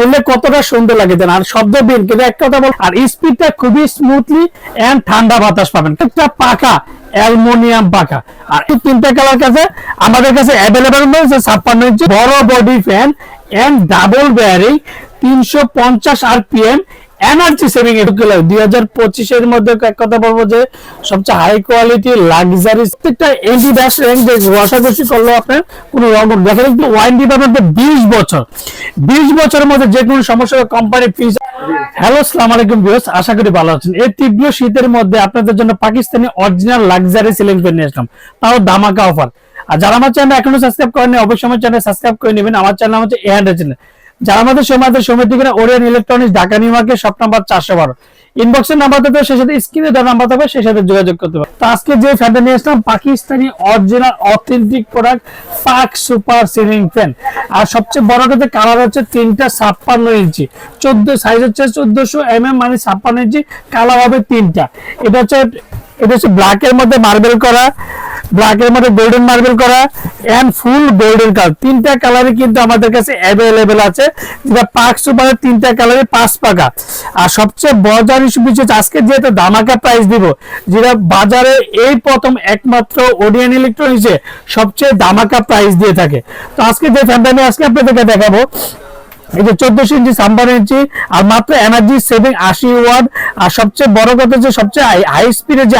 বললে কতটা সুন্দর লাগে দেন। আর শব্দ বিন কিন্তু এক কথা বল আর স্পিডটা খুবই স্মুথলি এন্ড ঠান্ডা বাতাস পাবেন। একটা পাকা অ্যালমোনিয়াম পাকা। আর এই তিনটা কালার কাছে আমাদের কাছে অ্যাভেলেবেল রয়েছে ছাপ্পান্ন ইঞ্চি বড় body fan and double bearing তিনশো পঞ্চাশ আরপিএম এনার্জি সেভিং দুই হাজার পঁচিশের মধ্যে এক কথা বলব যে, সবচেয়ে হাই কোয়ালিটি লাক্সারি প্রত্যেকটা ব্যাস র্যাঙ্ক যে ঘষাঘষি করল আপনার কোনো রকম দেখেন একটু ওয়ারেন্টি পাবেন বিশ বছর। বিশ বছরের মধ্যে যে কোনো সমস্যা কোম্পানি ফিজ হ্যালো আসসালামু আলাইকুম ভিউয়ার্স আশা করি ভালো আছেন। এই তীব্র শীতের মধ্যে আপনাদের জন্য Pakistani original luxury ceiling fan নিয়ে আসলাম। তাও দামাকা অফার আর যারা আমার চ্যানেল এখনও সাবস্ক্রাইব করেনি অবশ্যই আমার চ্যানেল সাবস্ক্রাইব করে নেবেন। আমার চ্যানেল হচ্ছে এ হান্ড্রেড চ্যানেল যারা আমাদের সময় আমাদের ওরিয়ান ইলেকট্রনিক্স ঢাকা নাম্বার চারশো বারো। ইনবক্সের নাম্বার দেবে সাথে স্ক্রিনে নাম্বার দেবে সাথে যোগাযোগ করতে পারবে তো আজকে যে ফ্যানটা নিয়ে আসলাম, Pakistani original authentic product Pak super ceiling fan আর সবচেয়ে বড় কথা কালার হচ্ছে তিনটা ছাপ্পান্ন ইঞ্চি। চোদ্দ সাইজ হচ্ছে চোদ্দশো এম এম মানে ছাপ্পান্ন ইঞ্চি কালার হবে তিনটা। এটা হচ্ছে এটা হচ্ছে ব্ল্যাকের মধ্যে মার্বেল করা। ব্ল্যাকের মধ্যে গোল্ডেন মার্বেল করা এন্ড ফুল গোল্ডেন কালার তিনটা কালারে কিন্তু আমাদের কাছে অ্যাভেলেবেল আছে। যেটা পাক সুপারের তিনটা কালারে পাঁচ পাকা। আর সবচেয়ে ইস্যু বিষয় আজকে যেহেতু দামাকা প্রাইস দিব, যেটা বাজারে এই প্রথম একমাত্র ওডিয়ান ইলেকট্রনিক্সে সবচেয়ে দামাকা প্রাইস দিয়ে থাকে। তো আজকে যে ফ্যানটা আমি আজকে আপনাদেরকে দেখাবো এই যে ইঞ্চি ছাপ্পান্ন ইঞ্চি, আর মাত্র এনার্জি সেভিং আশি আর সবচেয়ে কথা হচ্ছে সবচেয়ে হাই স্পিডের যে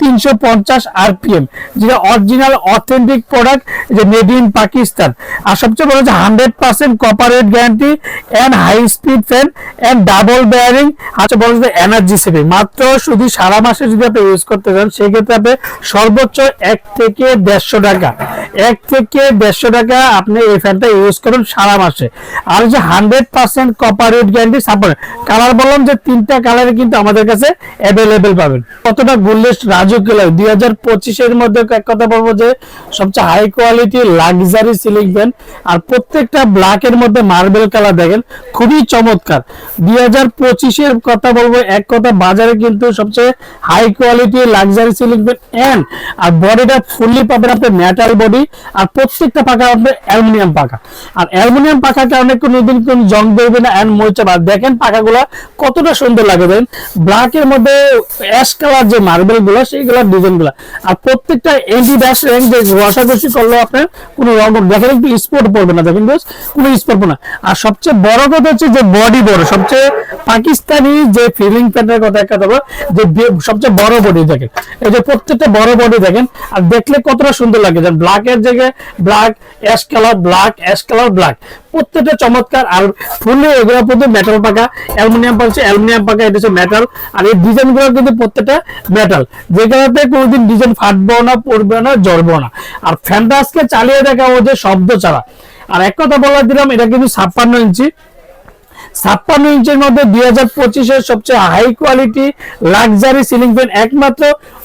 তিনশো পঞ্চাশ যেটা অরিজিনাল অথেন্টিক প্রোডাক্ট যে মেড ইন পাকিস্তান আর সবচেয়ে বড় হচ্ছে hundred percent corporate guarantee and high speed and double bearing energy saving মাত্র শুধু সারা মাসে যদি আপনি ইউজ করতে চান, সেক্ষেত্রে আপনি সর্বোচ্চ এক থেকে দেড়শো টাকা। এক থেকে দেড়শো টাকা আপনি এই ফ্যানটা ইউজ করুন সারা মাসে। আর যে hundred percent corporate guarantee support colour বললাম যে তিনটা কালারে কিন্তু আমাদের কাছে অ্যাভেলেবেল পাবেন। কতটা গুল্লেস রাজু কালার দুই হাজার পঁচিশের মধ্যে এক কথা বলব যে সবচেয়ে high quality luxury ceiling fan আর প্রত্যেকটা ব্ল্যাকের মধ্যে মার্বেল কালার দেখেন, খুবই চমৎকার। দুই হাজার পঁচিশের কথা বলব, এক কথা বাজারে কিন্তু সবচেয়ে high quality luxury ceiling fan and আর বডিটা ফুললি পাবেন আপনি মেটাল বডি আর প্রত্যেকটা পাকা আপনি অ্যালুমিনিয়াম পাকা। আর অ্যালুমিনিয়াম পাকার কারণে কোনো দিন কোনো জং দেবে না এন্ড মরিচা বাদ। দেখেন পাকাগুলো কতটা সুন্দর লাগে দেন ব্ল্যাকের মধ্যে অ্যাশ কালার যে মার্বেলগুলো সেইগুলো ডিজাইনগুলো আর প্রত্যেকটা এন্টি ব্যাস র্যাঙ্ক যে ঘষাঘষি করলেও আপনার কোনো রঙ দেখেন একটু স্পোর্ট পড়বে না, দেখেন বেশ কোনো স্পোর্ট না। আর সবচেয়ে বড় কথা হচ্ছে যে বডি বড়, সবচেয়ে পাকিস্তানি যে ফিলিং প্যান্টের কথা একটা দেবো যে সবচেয়ে বড় বডি দেখেন। এই যে প্রত্যেকটা বড় বডি দেখেন। আর দেখলে কতটা সুন্দর লাগে যে ব্ল্যাকের জায়গায় black ash colour black ash colour black প্রত্যেকটা চমৎকার আর ফুলে এগুলো কিন্তু মেটাল পাকা। অ্যালুমিনিয়াম পাচ্ছে অ্যালুমিনিয়াম পাকা এটা হচ্ছে মেটাল আর এই ডিজাইনগুলো কিন্তু প্রত্যেকটা মেটাল যেগুলোতে কোনোদিন ডিজাইন ফাটবেও না, পড়বে না জ্বরবেও না। আর ফ্যানটা আজকে চালিয়ে দেখাবো যে শব্দ ছাড়া। আর এক কথা বলে দিলাম, এটা কিন্তু ছাপ্পান্ন ইঞ্চি। ছাপ্পান্ন ইঞ্চের মধ্যে দুই হাজার পঁচিশের সবচেয়ে high quality luxury ceiling fan একমাত্র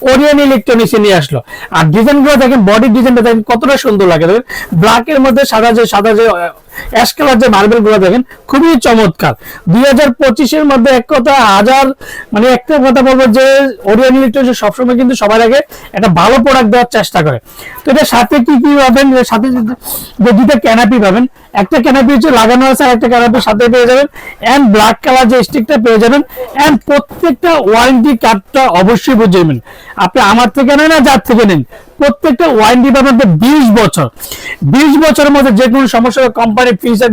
ওরিয়ান ইলেকট্রনিক্সে নিয়ে আসলো। আর ডিজাইনগুলো দেখেন বডি ডিজাইনটা দেখেন কতটা সুন্দর লাগে। ব্ল্যাকের মধ্যে সাদা যে সাদা যে অ্যাশ যে মার্বেলগুলো দেখেন, খুবই চমৎকার। দুই মধ্যে এক কথা হাজার মানে একটা কথা বলব যে ওরিয়ান ইলেকট্রনিক্স সবসময় কিন্তু সবার আগে একটা ভালো প্রোডাক্ট দেওয়ার চেষ্টা করে। তো এটার সাথে কি কি পাবেন? সাথে যে দুটো ক্যানাপি পাবেন। একটা ক্যানাপি হচ্ছে লাগানো আছে আর একটা ক্যানাপি সাথে পেয়ে যাবেন। এন্ড ব্ল্যাক কালার যে স্টিকটা পেয়ে যাবেন। এন্ড প্রত্যেকটা ওয়ারেন্টি কার্ডটা অবশ্যই বুঝে নেবেন। আপনি আমার থেকে নেন না যার থেকে নেন। প্রত্যেকটা ওয়ারেন্টি পাবেন বিশ বছর। বিশ বছরের মধ্যে যে কোনো সমস্যা কোম্পানি ফিচার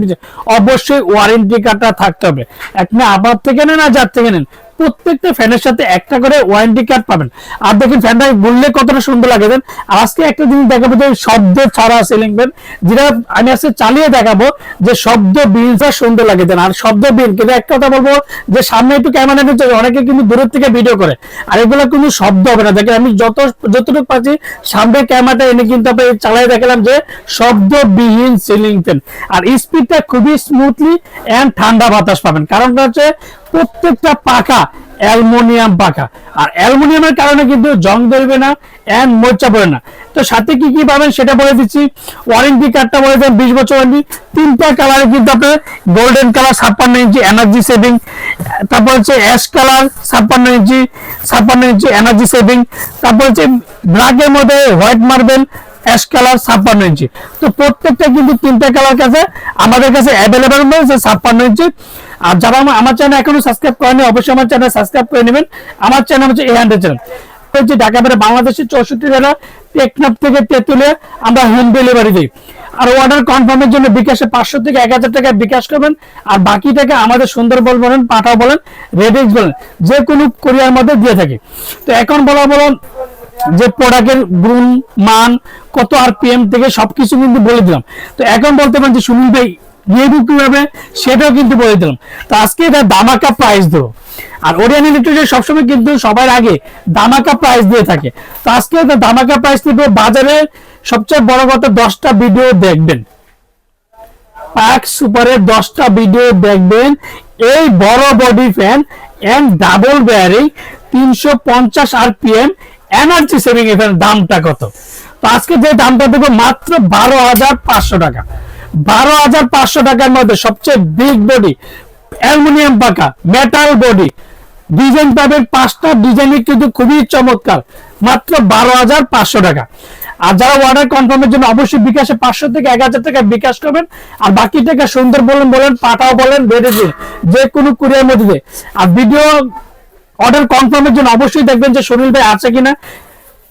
অবশ্যই ওয়ারেন্টি কার্ডটা থাকতে হবে। আপনি আবার থেকে নেন আর যার থেকে নেন। প্রত্যেকটা ফ্যানের সাথে একটা করে ওয়ারেন্টি কার্ড পাবেন। আর দেখুন ফ্যানটা বললে কতটা সুন্দর লাগে, দেন আজকে একটা জিনিস দেখাবো যে শব্দ ছাড়া সিলিং ফ্যান যেটা আমি আজকে চালিয়ে দেখাবো যে শব্দ বিলটা সুন্দর লাগে, দেন আর শব্দ বিল, কিন্তু একটা কথা বলব যে সামনে একটু ক্যামেরা নিচ্ছে অনেকে কিন্তু দূরের থেকে ভিডিও করে, আর এগুলো কিন্তু শব্দ হবে না। দেখেন আমি যত, যতটুকু পাচ্ছি সামনে ক্যামেরাটা এনে কিন্তু আপনি চালাই দেখালাম যে শব্দ শব্দবিহীন সিলিং ফ্যান আর স্পিডটা খুবই স্মুথলি এন্ড ঠান্ডা বাতাস পাবেন। কারণটা হচ্ছে প্রত্যেকটা পাকা অ্যালুমিনিয়াম পাকা আর অ্যালুমিনিয়ামের কারণে কিন্তু জং ধরবে না এন্ড মোর্চা পড়ে না। তো সাথে কি কি পাবেন সেটা বলে দিচ্ছি। ওয়ারেন্টি কার্ডটা বলে দেন, বিশ বছর ওয়ারেন্টি তিনটা কালারে কিন্তু আপনার গোল্ডেন কালার ছাপ্পান্ন ইঞ্চি এনার্জি সেভিং তারপর হচ্ছে অ্যাশ কালার ছাপ্পান্ন ইঞ্চি ছাপ্পান্ন ইঞ্চি এনার্জি সেভিং তারপর হচ্ছে ব্ল্যাকের মধ্যে হোয়াইট মার্বেল অ্যাশ কালার ছাপ্পান্ন ইঞ্চি। তো প্রত্যেকটা কিন্তু তিনটা কালার কাছে আমাদের কাছে অ্যাভেলেবেল রয়েছে ছাপ্পান্ন ইঞ্চি। আর যারা আমার- চ্যানেল এখনও সাবস্ক্রাইব করেনি অবশ্যই আমার চ্যানেল সাবস্ক্রাইব করে নেবেন। আমার চ্যানেল হচ্ছে এ হান্ড্রেড চ্যানেল হচ্ছে ঢাকা বাইরে বাংলাদেশের চৌষট্টি জেলা, টেকনাফ থেকে তেতুলিয়া আমরা হোম ডেলিভারি দিই। আর অর্ডার কনফার্মের জন্য বিকাশে পাঁচশো থেকে এক হাজার টাকা বিকাশ করবেন। আর বাকি টাকা আমাদের সুন্দরবন বলেন, পাঠাও বলেন রেডিক্স বলেন, যে কোনো কোরিয়ার মধ্যে দিয়ে থাকি। তো এখন বলা বলুন যে প্রোডাক্টের গুণ, মান, কত আর পিএম থেকে সবকিছু কিন্তু বলে দিলাম। তো এখন বলতে পারেন যে সুনীল ভাই নিয়ে কীভাবে সেটাও কিন্তু বলে দিলাম। তো আজকে এটা দামাকা প্রাইস দেবো। আর ওরিয়ান ইলেকট্রিক সবসময় কিন্তু সবার আগে দামাকা প্রাইস দিয়ে থাকে। তো আজকে এটা দামাকা প্রাইস দিব। বাজারে সবচেয়ে বড় কথা, দশটা ভিডিও দেখবেন। পাক সুপারের দশটা ভিডিও দেখবেন। এই বড় body fan and double bearing তিনশো পঞ্চাশ আরপিএম এনার্জি সেভিং এর দামটা কত? তো আজকে যে দামটা দেবো, মাত্র বারো হাজার পাঁচশো টাকা। বারো হাজার পাঁচশো টাকার মধ্যে সবচেয়ে বিগ বডি অ্যালুমিনিয়াম পাকা মেটাল বডি ডিজাইন পাবেন পাঁচটা ডিজাইনই কিন্তু খুবই চমৎকার, মাত্র বারো হাজার পাঁচশো টাকা। আর যারা অর্ডার কনফার্মের জন্য অবশ্যই বিকাশে পাঁচশো থেকে এক হাজার টাকা বিকাশ করবেন, আর বাকি টাকা সুন্দর বলেন বলেন পাঠাও বলেন বেড়ে দিন যে কোনো কুরিয়ার মধ্যে। আর ভিডিও অর্ডার কনফার্মের জন্য অবশ্যই দেখবেন যে সুনীল ভাই আছে কিনা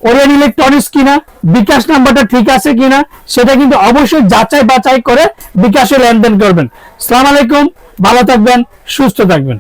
ওরিয়ান ইলেকট্রনিক্স কিনা, বিকাশ নাম্বারটা ঠিক আছে কিনা, সেটা কিন্তু অবশ্যই যাচাই বাছাই করে বিকাশে লেনদেন করবেন। সালাম আলাইকুম, ভালো থাকবেন, সুস্থ থাকবেন।